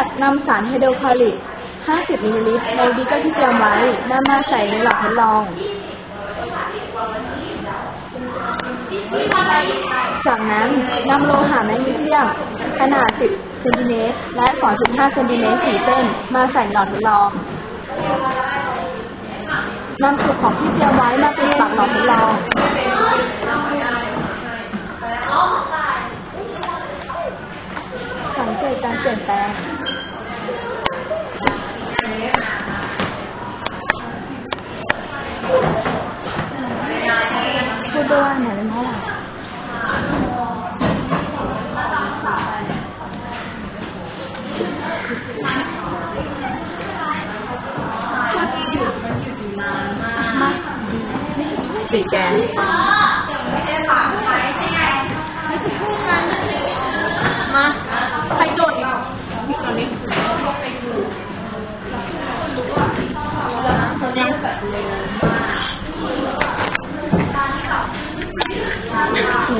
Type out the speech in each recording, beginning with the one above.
ในขั้นแรกนำสารไฮโดรคลอริก 50 มิลลิลิตรในบีเกอร์ที่เตรียมไว้นำมาใส่ในหลอดทดลอง จากนั้นนำโลหะแมกนีเซียม ขนาด 10 เซนติเมตรและ 2.5 เซนติเมตร 4 เส้น มาใส่หลอดทดลองนำสูตรของที่เตรียมไว้มาปิดปากหลอดทดลองสังเกตการเปลี่ยนแปลง พูดด้วยว่าไหน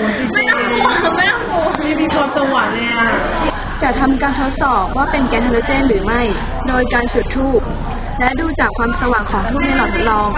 ไม่ต้องกลัวไม่ต้องกลัวมีมีพรสวรรค์เลยอะจะทำการทดสอบว่าเป็นแก๊สไฮโดรเจนหรือไม่ โดยการจุดธูปและดูจากความสว่างของธูปในหลอดทดลอง